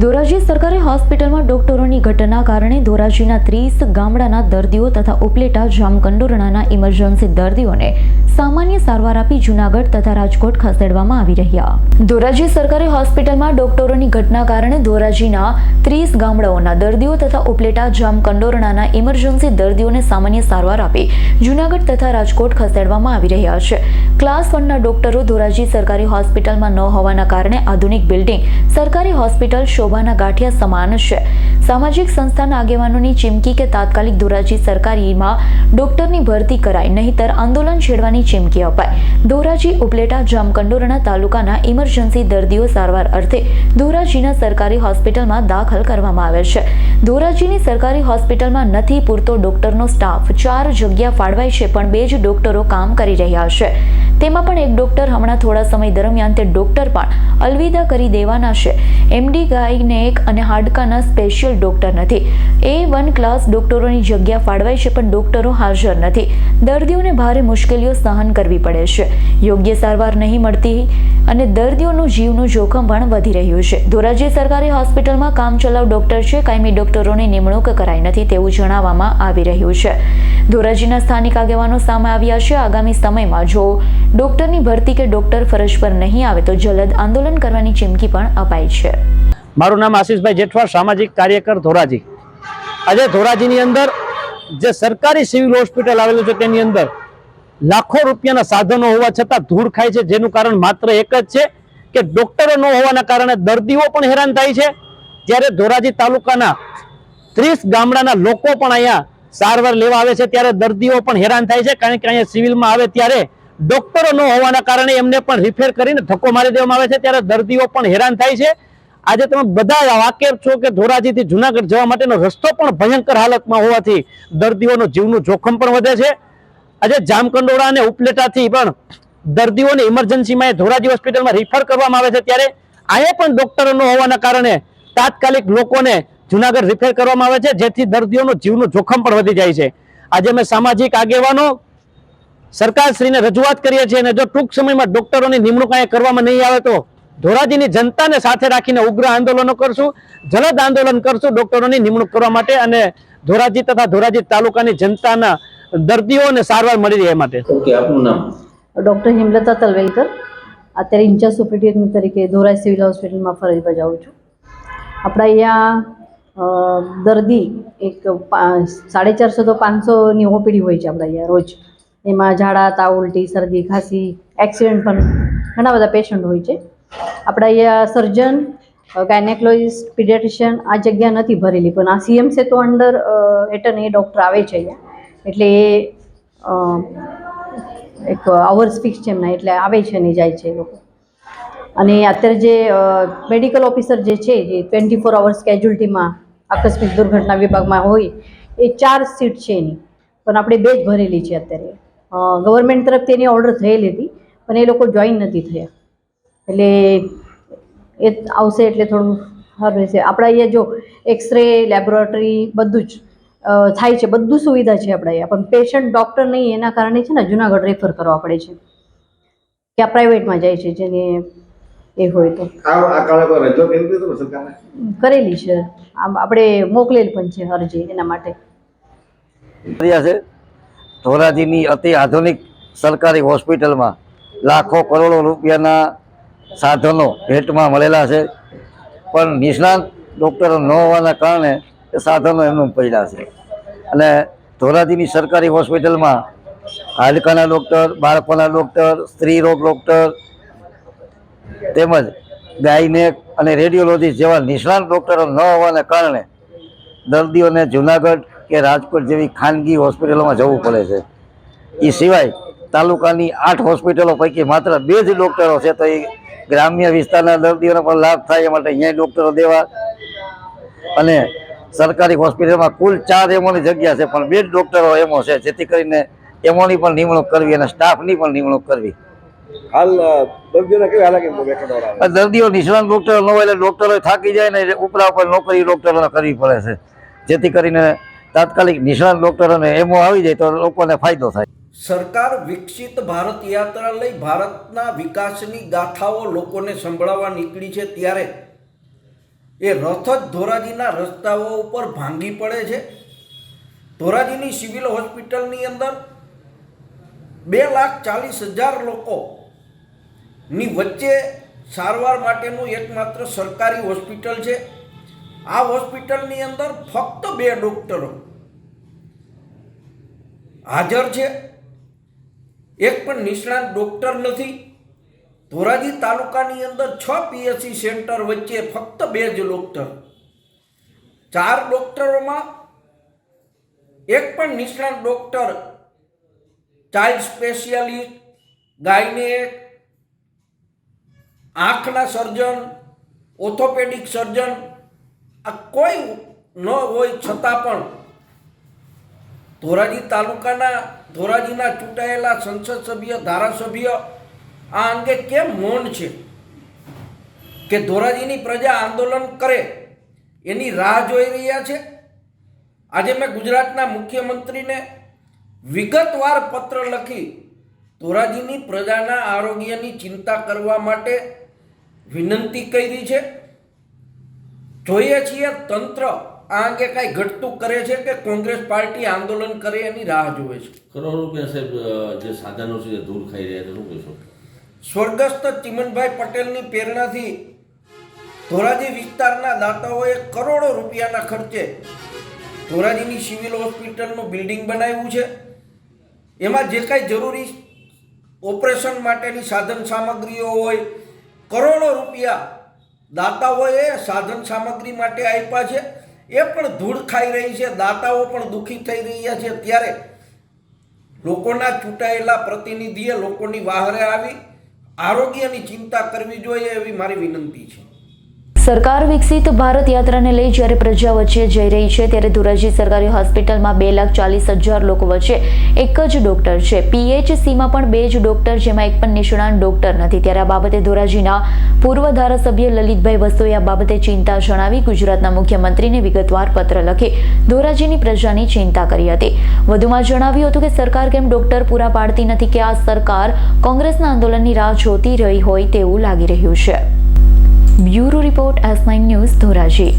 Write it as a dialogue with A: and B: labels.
A: ધોરાજી સરકારી હોસ્પિટલમાં ડોક્ટરોની ઘટના કારણે ધોરાજીના ત્રીસ ગામડાના દર્દીઓ તથા ઉપલેટા, જામકંડોરણાના ઇમરજન્સી દર્દીઓને સામાન્ય સારવાર આપી જૂનાગઢ તથા રાજકોટ ખસેડવામાં આવી રહ્યા. ધોરાજી સરકારી હોસ્પિટલમાં ડોક્ટરોની ઘટના કારણે ધોરાજીના ત્રીસ ગામડાઓના દર્દીઓ તથા ઉપલેટા, જામકંડોરણાના ઇમરજન્સી દર્દીઓને સામાન્ય સારવાર આપી જૂનાગઢ તથા રાજકોટ ખસેડવામાં આવી રહ્યા છે. ક્લાસ વનના ડોક્ટરો ધોરાજી સરકારી હોસ્પિટલમાં ન હોવાના કારણે આધુનિક બિલ્ડિંગ સરકારી હોસ્પિટલ શોભાના ગાંઠિયા સમાન છે. સામાજિક સંસ્થાના આગેવાનોની ચીમકી કે તાત્કાલિક ધોરાજી સરકારીમાં ડોક્ટરની ભરતી કરાય નહીતર આંદોલન છેડવાની ચીમકી અપાય ધોરાજી ઉપલેટા જામકંડોરણા તાલુકાના ઇમરજન્સી દર્દીઓ સારવાર અર્થે ધોરાજીના સરકારી હોસ્પિટલમાં દાખલ કરવામાં આવે છે. ધોરાજીની સરકારી હોસ્પિટલમાં નથી પૂરતો ડોક્ટરનો સ્ટાફ. ચાર જગ્યા ફાળવાય છે, પણ બે જ ડોક્ટરો કામ કરી રહ્યા છે. તેમાં પણ એક ડોક્ટર હમણાં થોડા સમય દરમિયાન તે ડોક્ટર પણ અલવિદા કરી દેવાના છે. એમડી ગાયનેક અને હાડકાના સ્પેશિયલ ડોક્ટર નથી. એ વન ક્લાસ ડોક્ટરોની જગ્યા ફાળવાય છે, પણ ડોક્ટરો હાજર નથી. દર્દીઓને ભારે મુશ્કેલીઓ સહન કરવી પડે છે. યોગ્ય સારવાર નહીં મળતી અને દર્દીઓનું જીવનું જોખમ પણ વધી રહ્યું છે. ધોરાજી સરકારી હોસ્પિટલમાં કામચલાઉ ડોક્ટર છે, કાયમી ડોક્ટરોની નિમણૂક કરાઈ નથી તેવું જણાવવામાં આવી રહ્યું છે. ધોરાજીના સ્થાનિક આગેવાનો સામે આવ્યા છે. આગામી સમયમાં જો ડોક્ટરની ભરતી કે ડોક્ટર ફરજ પર નહીં આવે તો જલદ આંદોલન કરવાની ચીમકી પણ અપાઈ છે.
B: મારું નામ આશીષભાઈ જેઠવા સામાજિક કાર્યકર ધોરાજી. આજે ધોરાજીની અંદર જે સરકારી સિવિલ હોસ્પિટલ આવેલું છે તેની અંદર લાખો રૂપિયાના સાધનો હોવા છતાં ધૂળ ખાય છે, જેનું કારણ માત્ર એક જ છે કે ડોક્ટરો ન હોવાના કારણે દર્દીઓ પણ હેરાન થાય છે. જ્યારે ધોરાજી તાલુકાના ત્રીસ ગામડાના લોકો પણ અહીંયા સારવાર લેવા આવે છે, ત્યારે દર્દીઓ પણ હેરાન થાય છે, કારણ કે અહીંયા સિવિલમાં આવે ત્યારે ડોક્ટરો ન હોવાના કારણે એમને પણ રિફેર કરીને ધક્કો મારી દેવામાં આવે છે, ત્યારે દર્દીઓ પણ હેરાન થાય છે. આજે તમે બધા વાકેફ છો કે ધોરાજીથી જુનાગઢ જવા માટેનો રસ્તો પણ ભયંકર હાલતમાં હોવાથી દર્દીઓનો જીવનું જોખમ પણ વધે છે. આજે જામકંડોળા અને ઉપલેટાથી પણ દર્દીઓને ઇમરજન્સીમાં એ ધોરાજી હોસ્પિટલમાં રિફર કરવામાં આવે છે ત્યારે અહીંયા પણ ડોક્ટરો હોવાના કારણે તાત્કાલિક લોકોને જુનાગઢ રિફેર કરવામાં આવે છે, જેથી દર્દીઓનું જીવનું જોખમ પણ વધી જાય છે. આજે અમે સામાજિક આગેવાનો, સરકારશ્રીને રજૂઆત કરીએ છીએ અને જો ટૂંક સમયમાં ડોક્ટરોની નિમણૂક અહીંયા કરવામાં નહીં આવે તો ધોરાજીની જનતાને સાથે રાખીને ઉગ્ર આંદોલનો કરશું જલદ આંદોલન કરશું ડોક્ટરોની નિમણૂક કરવા માટે અને ધોરાજી તથા ધોરાજી તાલુકાની જનતાના દર્દીઓને સારવાર મળી રહે એ માટે.
C: ડોક્ટર આપનું નામ?
D: ડૉક્ટર હિમલતા તલવેલકર. અત્યારે ઇન્ચાર્જ સુપ્રિન્ટેન્ડન્ટ તરીકે ધોરાઈ સિવિલ હોસ્પિટલમાં ફરજ બજાવું છું. આપણા અહીંયા દર્દી એક સાડા ચારસો તો પાંચસોની ઓપીડી હોય છે આપણા અહીંયા રોજ. એમાં ઝાડા તાવ ઉલટી શરદી ખાંસી એક્સિડન્ટ પણ ઘણા બધા પેશન્ટ હોય છે. આપણા અહીંયા સર્જન ગાયનેકોલોજીસ્ટ પીડિયાટ્રિશિયન આ જગ્યા નથી ભરેલી. પણ આ સીએમ તો અંડર એટન એ ડૉક્ટર આવે છે અહીંયા. એટલે એ એક આવર્સ ફિક્સ છે એમના, એટલે આવે છે ને જાય છે એ લોકો. અને અત્યારે જે મેડિકલ ઓફિસર જે છે, જે ટ્વેન્ટી ફોર અવર્સ કેજ્યુલિટીમાં આકસ્મિક દુર્ઘટના વિભાગમાં હોય, એ ચાર સીટ છે એની. પણ આપણે બે જ ભરેલી છે અત્યારે. ગવર્મેન્ટ તરફથી એની ઓર્ડર થયેલી હતી, પણ એ લોકો જોઈન નથી થયા. એટલે એ આવશે એટલે થોડું સારું રહેશે. આપણા અહીંયા જો એક્સરે લેબોરેટરી બધું જ થાય છે. બધું સુવિધા છે આપણા અહીંયા. પણ પેશન્ટ ડૉક્ટર નહીં એના કારણે છે ને જુનાગઢ રેફર કરવા પડે છે. ત્યાં પ્રાઇવેટમાં જાય છે જેને એ હોય તો. કરેલી છે. આમ આપણે મોકલેલ પણ છે અરજી એના માટે.
E: છે. ધોરાજીની અતિ આધુનિક સરકારી હોસ્પિટલમાં લાખો કરોડો રૂપિયાના સાધનો ભેટમાં મળેલા છે. પણ નિષ્ણાંત ડૉક્ટરો ન હોવાના કારણે એ સાધનો એમનું પડ્યા છે. અને ધોરાજીની સરકારી હોસ્પિટલમાં હાડકાના ડૉક્ટર, બાળકોના ડૉક્ટર, સ્ત્રી રોગ ડૉક્ટર તેમજ ગાયનેક અને રેડિયોલોજી જેવા નિષ્ણાંત ડૉક્ટરો ન હોવાના કારણે દર્દીઓને જુનાગઢ કે રાજકોટ જેવી ખાનગી હોસ્પિટલોમાં જવું પડે છે. એ સિવાય તાલુકાની આઠ હોસ્પિટલો પૈકી માત્ર બે જ ડૉક્ટરો છે તો એ ગ્રામ્ય વિસ્તારના દર્દીઓને પણ લાભ થાય એ માટે અહીંયા ડૉક્ટરો દેવા. અને સરકારી હોસ્પિટલમાં કુલ ચાર એમોની જગ્યા છે પણ બે જ ડૉક્ટરો એમો છે જેથી કરીને એમોની પણ નિમણૂક કરવી અને સ્ટાફની પણ નિમણૂક કરવી.
C: હાલ દર્દીઓને કેવી હાલાકી
E: દર્દીઓ નિષ્ણાંત ડોક્ટરો ન હોય એટલે ડોક્ટરો થાકી જાય ને ઉપરા ઉપર નોકરી ડોક્ટરોને કરવી પડે છે. જેથી કરીને તાત્કાલિક નિષ્ણાંત ડોક્ટરોને એમો આવી જાય તો લોકોને ફાયદો થાય.
F: સરકાર વિકસિત ભારત યાત્રા લઈ ભારતના વિકાસની ગાથાઓ લોકોને સંભળાવવા નીકળી છે ત્યારે એ રથ જ ધોરાજીના રસ્તાઓ ઉપર ભાંગી પડે છે. ધોરાજીની સિવિલ હોસ્પિટલની અંદર બે લાખ ચાલીસ હજાર લોકોની વચ્ચે સારવાર માટેનું એકમાત્ર સરકારી હોસ્પિટલ છે. આ હોસ્પિટલની અંદર ફક્ત બે ડૉક્ટરો હાજર છે. એક પણ નિષ્ણાત ડોક્ટર નથી. ધોરાજી તાલુકાની અંદર છ પીએચસી સેન્ટર વચ્ચે ફક્ત બે જ ડોક્ટર. ચાર ડોક્ટરોમાં એક પણ નિષ્ણાત ડોક્ટર, ચાઇલ્ડ સ્પેશિયાલિસ્ટ, ગાયનેક, આંખના સર્જન, ઓર્થોપેડિક સર્જન, આ કોઈ ન હોય છતાં પણ ધોરાજી તાલુકાના ધોરાજીના ચૂંટાયેલા સંસદ સભ્ય, ધારાસભ્ય, આ અંગે કેમ મૌન છે? કે ધોરાજીની પ્રજા આંદોલન કરે, એની રાહ જોઈ રહ્યા છે? આજે મેં ગુજરાતના મુખ્યમંત્રીને વિગતવાર પત્ર લખી ધોરાજીની પ્રજાના આરોગ્યની ચિંતા કરવા માટે વિનંતી કરી છે. જોઈએ છીએ તંત્ર આ અંગે કાંઈ ઘટતું કરે છે કે કોંગ્રેસ પાર્ટી આંદોલન કરે એની રાહ જોવે છે?
G: કરોડો રૂપિયા સાહેબ જે સાધનો છે દૂર ખાઈ રહ્યા છે. શું કહેશો?
F: સ્વર્ગસ્થ ચિમનભાઈ પટેલની પ્રેરણાથી ધોરાજી વિસ્તારના દાતાઓએ કરોડો રૂપિયાના ખર્ચે ધોરાજીની સિવિલ હોસ્પિટલનું બિલ્ડિંગ બનાવ્યું છે. એમાં જે કાંઈ જરૂરી ઓપરેશન માટેની સાધન સામગ્રીઓ હોય કરોડો રૂપિયા દાતાઓએ સાધન સામગ્રી માટે આપ્યા છે. એ પણ ધૂળ ખાઈ રહી છે, દાતાઓ પણ દુઃખી થઈ રહ્યા છે. ત્યારે લોકોના ચૂંટાયેલા પ્રતિનિધિએ લોકોની વાહરે આવી આરોગ્યની ચિંતા કરવી જોઈએ એવી મારી વિનંતી છે.
A: સરકાર વિકસિત ભારત યાત્રાને લઈ જ્યારે પ્રજા વચ્ચે જઈ રહી છે, ત્યારે ધોરાજી સરકારી હોસ્પિટલમાં બે લાખ ચાલીસ હજાર લોકો વચ્ચે એક જ ડોક્ટર છે. પીએચસીમાં પણ બે જ ડોક્ટર, જેમાં એક પણ નિષ્ણાંત ડોક્ટર નથી. ત્યારે આ બાબતે ધોરાજીના પૂર્વ ધારાસભ્ય લલિતભાઈ વસોએ આ બાબતે ચિંતા જણાવી ગુજરાતના મુખ્યમંત્રીને વિગતવાર પત્ર લખી ધોરાજીની પ્રજાની ચિંતા કરી હતી. વધુમાં જણાવ્યું હતું કે સરકાર કેમ ડોક્ટર પૂરા પાડતી નથી કે આ સરકાર કોંગ્રેસના આંદોલનની રાહ જોતી રહી હોય તેવું લાગી રહ્યું છે. Bureau report S nine news Dhoraji.